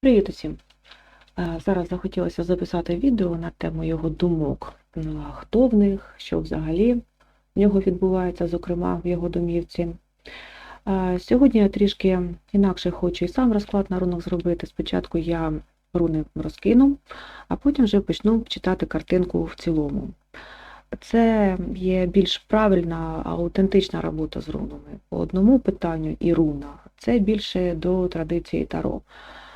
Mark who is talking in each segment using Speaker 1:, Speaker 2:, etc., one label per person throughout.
Speaker 1: Привіт усім! Е, Зараз захотілося записати відео на тему його думок. Ну, Хто в них, що взагалі в нього відбувається, зокрема в його домівці. Е, Сьогодні я трішки інакше хочу і сам розклад на рунок зробити. Спочатку я руни розкину, а потім вже почну читати картинку в цілому. Це є більш правильна, аутентична робота з рунами. По одному питанню і руна. Це більше до традиції Таро.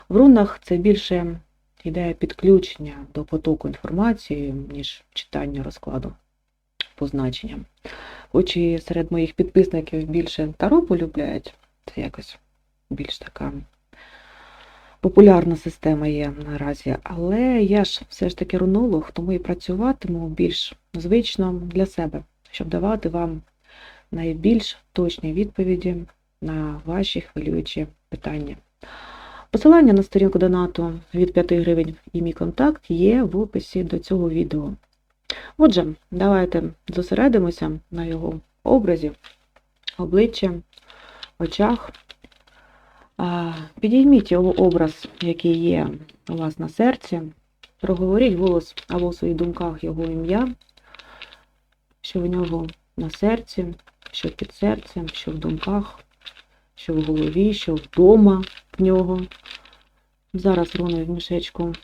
Speaker 1: В рунах це більше йде підключення до потоку інформації, ніж читання розкладу по значенням. Хоч і серед моїх підписників більше таро полюбляють, це якось більш така популярна система є наразі. Але я ж все ж таки рунолог, тому і працюватиму більш звично для себе, щоб давати вам найбільш точні відповіді на ваші хвилюючі питання. Посилання на сторінку донату від 5 гривень і мій контакт є в описі до цього відео. Отже, давайте зосередимося на його образі, обличчі, очах. Підійміть його образ, який є у вас на серці, проговоріть голос або в своїх думках його ім'я, що в нього на серці, що під серцем, що в думках, що в голові, що вдома в нього. Зараз руни в мішечку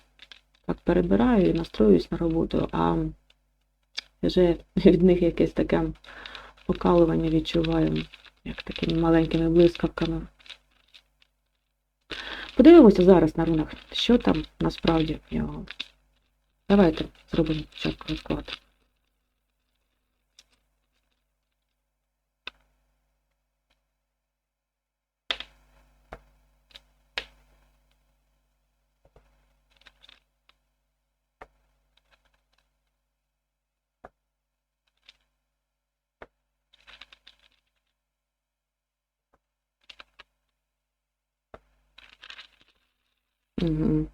Speaker 1: так перебираю і настроююсь на роботу, а вже від них якесь таке покалування відчуваю, як такими маленькими блискавками. Подивимося зараз на рунах, що там насправді в нього. Давайте зробимо спочатку розклад. Угу.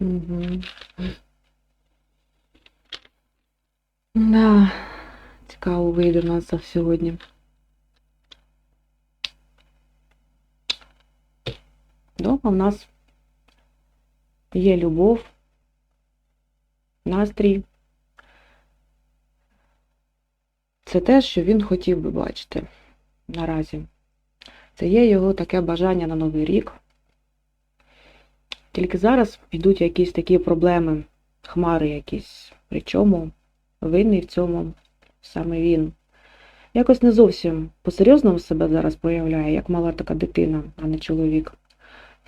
Speaker 1: Угу. Да, цікаво вийде в нас сьогодні. Дома в нас є любов, Настрій. Це те, що він хотів би бачити наразі. Це є його таке бажання на Новий рік. Тільки зараз йдуть якісь такі проблеми, хмари якісь. Причому винний в цьому саме він. Якось не зовсім по-серйозному себе зараз проявляє, як мала така дитина, а не чоловік.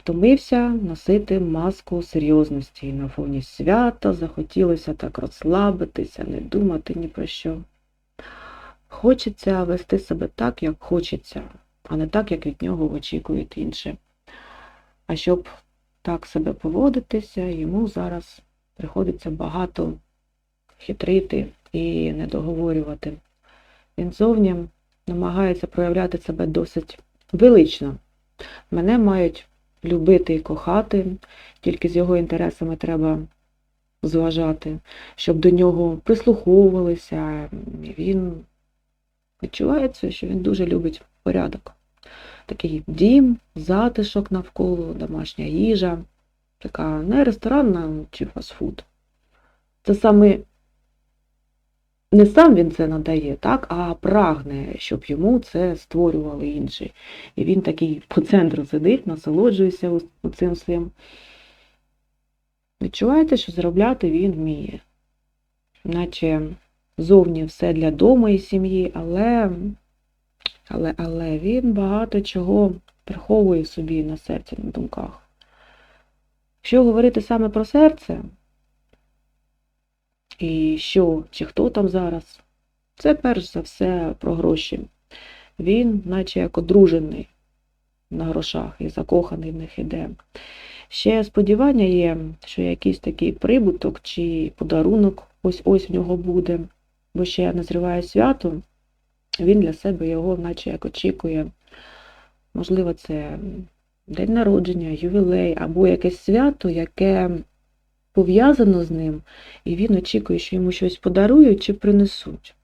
Speaker 1: Втомився носити маску серйозності на фоні свята захотілося так розслабитися, не думати ні про що. Хочеться вести себе так, як хочеться, а не так, як від нього очікують інші. А щоб так себе поводитися, йому зараз приходиться багато хитрити і недоговорювати. Він зовні намагається проявляти себе досить велично. Мене мають любити і кохати, тільки з його інтересами треба зважати, щоб до нього прислуховувалися. Він відчувається, що він дуже любить порядок. Такий дім, затишок навколо, домашня їжа, така не ресторанна чи фастфуд. Це саме не сам він це надає, так, а прагне, щоб йому це створювали інші. І він такий по центру сидить, насолоджується цим своїм. Відчуваєте, що заробляти він вміє. Наче зовні все для дому і сім'ї, але, але, але він багато чого приховує собі на серці, на думках. Якщо говорити саме про серце, і що, чи хто там зараз, це перш за все про гроші. Він, наче як одружений на грошах і закоханий в них іде. Ще сподівання є, що якийсь такий прибуток чи подарунок ось-ось в нього буде, бо ще назріває свято, він для себе його наче як очікує. Можливо, це день народження, ювілей або якесь свято, яке пов'язано з ним, і він очікує, що йому щось подарують чи принесуть.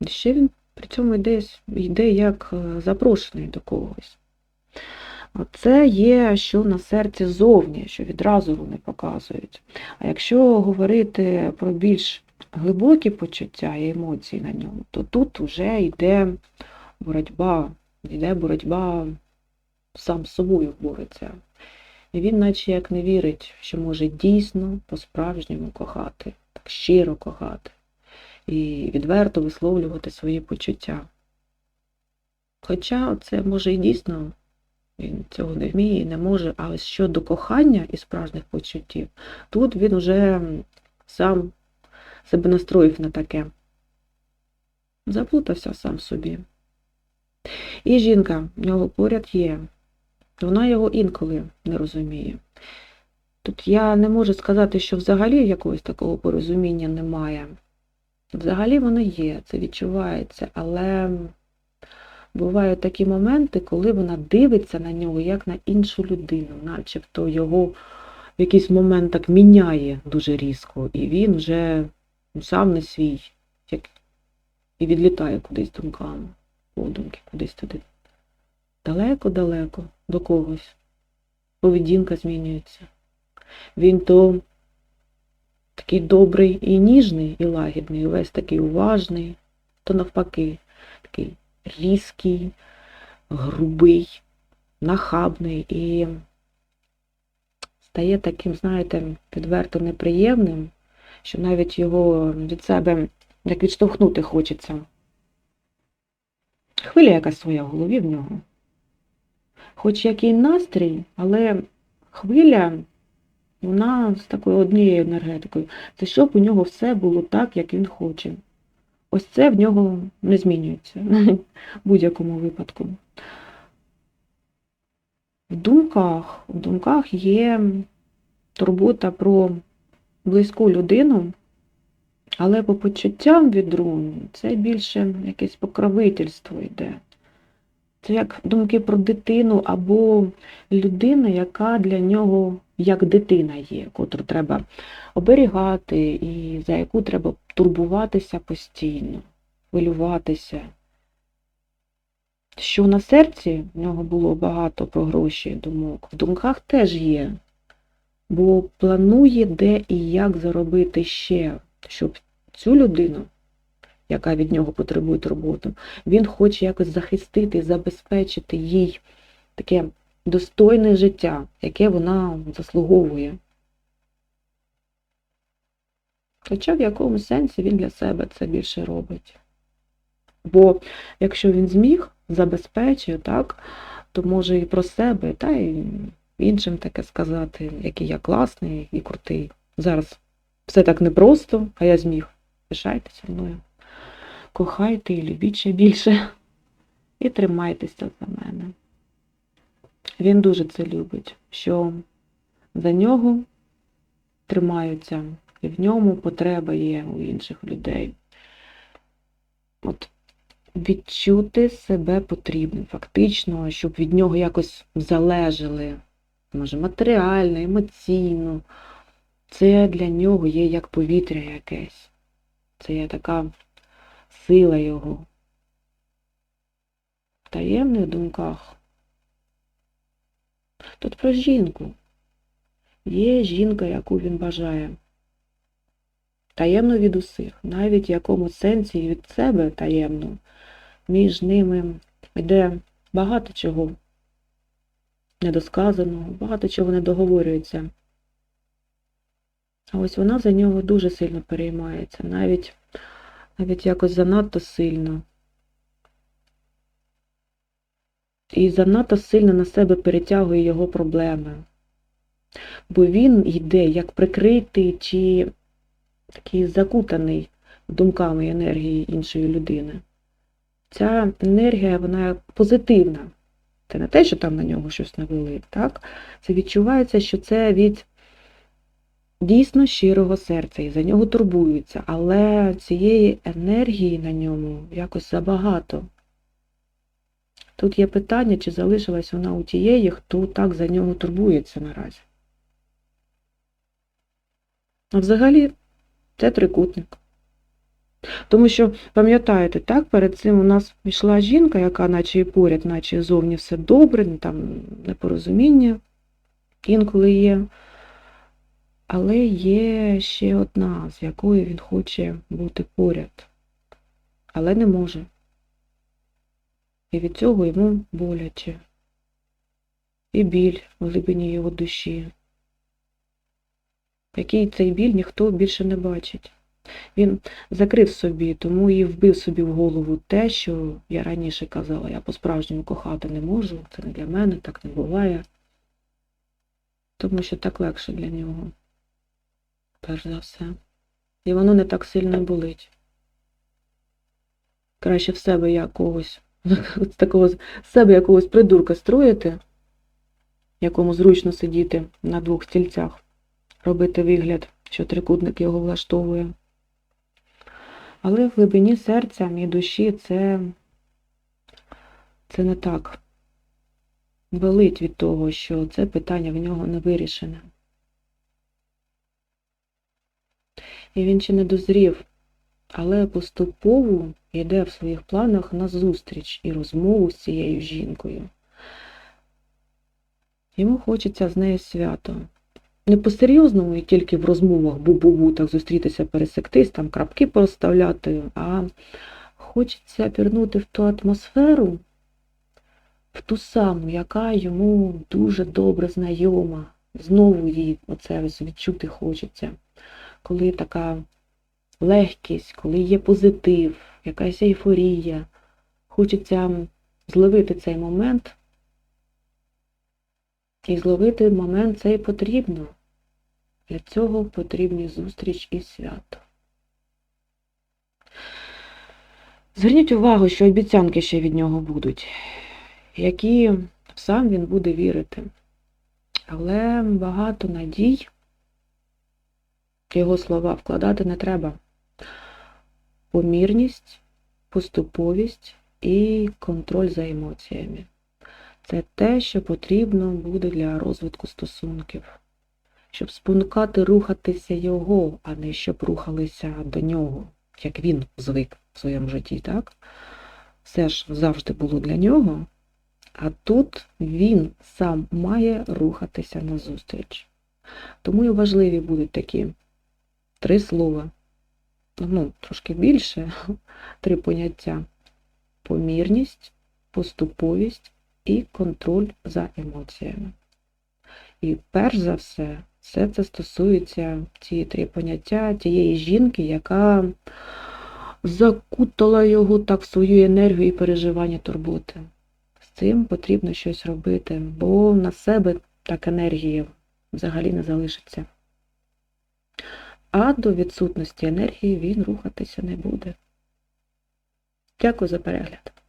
Speaker 1: І ще він при цьому йде, йде як е, запрошений до когось. Це є, що на серці зовні, що відразу вони показують. А якщо говорити про більш глибокі почуття і емоції на ньому, то тут вже йде боротьба, йде боротьба сам з собою бореться. І він, наче як не вірить, що може дійсно по-справжньому кохати, так щиро кохати і відверто висловлювати свої почуття. Хоча це може і дійсно він цього не вміє і не може, а щодо кохання і справжніх почуттів, тут він уже сам себе настроїв на таке. Заплутався сам собі. І жінка в нього поряд є. Вона його інколи не розуміє. Тут я не можу сказати, що взагалі якогось такого порозуміння немає. Взагалі воно є, це відчувається, але бувають такі моменти, коли вона дивиться на нього як на іншу людину, начебто його в якийсь момент так міняє дуже різко, і він вже сам не свій, як і відлітає кудись думками, подумки, кудись туди. Далеко-далеко до когось. Поведінка змінюється. Він то такий добрий і ніжний, і лагідний, весь такий уважний, то навпаки, такий різкий, грубий, нахабний і стає таким, знаєте, відверто неприємним, що навіть його від себе як відштовхнути хочеться. Хвиля якась своя в голові в нього. Хоч який настрій, але хвиля, вона з такою однією енергетикою. Це щоб у нього все було так, як він хоче. Ось це в нього не змінюється в будь-якому випадку. В думках, в думках є турбота про близьку людину, але по почуттям від рун це більше якесь покровительство йде. Це як думки про дитину або людину, яка для нього як дитина є, котру треба оберігати і за яку треба турбуватися постійно, хвилюватися. Що на серці в нього було багато про гроші думок, в думках теж є, бо планує, де і як заробити ще, щоб цю людину яка від нього потребує роботу. Він хоче якось захистити, забезпечити їй таке достойне життя, яке вона заслуговує. Хоча в якомусь сенсі він для себе це більше робить. Бо якщо він зміг, забезпечує, так, то може і про себе, та й іншим таке сказати, який я класний і крутий. Зараз все так непросто, а я зміг. Пишайтеся мною кохайте і любіть ще більше. І тримайтеся за мене. Він дуже це любить, що за нього тримаються, і в ньому потреба є у інших людей. От Відчути себе потрібним, фактично, щоб від нього якось залежали, може, матеріально, емоційно. Це для нього є як повітря якесь. Це є така сила його. В таємних думках. Тут про жінку. Є жінка, яку він бажає. Таємно від усіх, навіть в якому сенсі від себе таємно. Між ними йде багато чого недосказаного, багато чого не договорюється. А ось вона за нього дуже сильно переймається. Навіть навіть якось занадто сильно. І занадто сильно на себе перетягує його проблеми. Бо він йде як прикритий чи такий закутаний думками і енергії іншої людини. Ця енергія, вона позитивна. Це не те, що там на нього щось навели, так? Це відчувається, що це від дійсно щирого серця і за нього турбуються, але цієї енергії на ньому якось забагато. Тут є питання, чи залишилась вона у тієї, хто так за нього турбується наразі. А взагалі це трикутник. Тому що, пам'ятаєте, так, перед цим у нас йшла жінка, яка наче і поряд, наче і зовні все добре, там непорозуміння інколи є. Але є ще одна, з якою він хоче бути поряд, але не може. І від цього йому боляче. І біль в глибині його душі. Який цей біль ніхто більше не бачить. Він закрив собі, тому і вбив собі в голову те, що я раніше казала, я по-справжньому кохати не можу, це не для мене, так не буває. Тому що так легше для нього, перш за все. І воно не так сильно болить. Краще в себе якогось, з такого з себе якогось придурка строїти, якому зручно сидіти на двох стільцях, робити вигляд, що трикутник його влаштовує. Але в глибині серця і душі це, це не так. Болить від того, що це питання в нього не вирішене. І він ще не дозрів, але поступово йде в своїх планах на зустріч і розмову з цією жінкою. Йому хочеться з нею свято. Не по-серйозному і тільки в розмовах бу-бу-бу так зустрітися, пересектись, там крапки проставляти, а хочеться пірнути в ту атмосферу, в ту саму, яка йому дуже добре знайома. Знову її оце відчути хочеться. Коли така легкість, коли є позитив, якась ейфорія. Хочеться зловити цей момент. І зловити момент цей потрібно. Для цього потрібні зустріч і свято. Зверніть увагу, що обіцянки ще від нього будуть, які сам він буде вірити. Але багато надій його слова вкладати не треба. Помірність, поступовість і контроль за емоціями. Це те, що потрібно буде для розвитку стосунків, щоб спонукати рухатися його, а не щоб рухалися до нього, як він звик в своєму житті, так? Все ж завжди було для нього, а тут він сам має рухатися назустріч. Тому і важливі будуть такі три слова, ну, трошки більше, три поняття: помірність, поступовість і контроль за емоціями. І перш за все, все це стосується ці три поняття тієї жінки, яка закутала його так в свою енергію і переживання турботи. З цим потрібно щось робити, бо на себе так енергії взагалі не залишиться. А до відсутності енергії він рухатися не буде. Дякую за перегляд.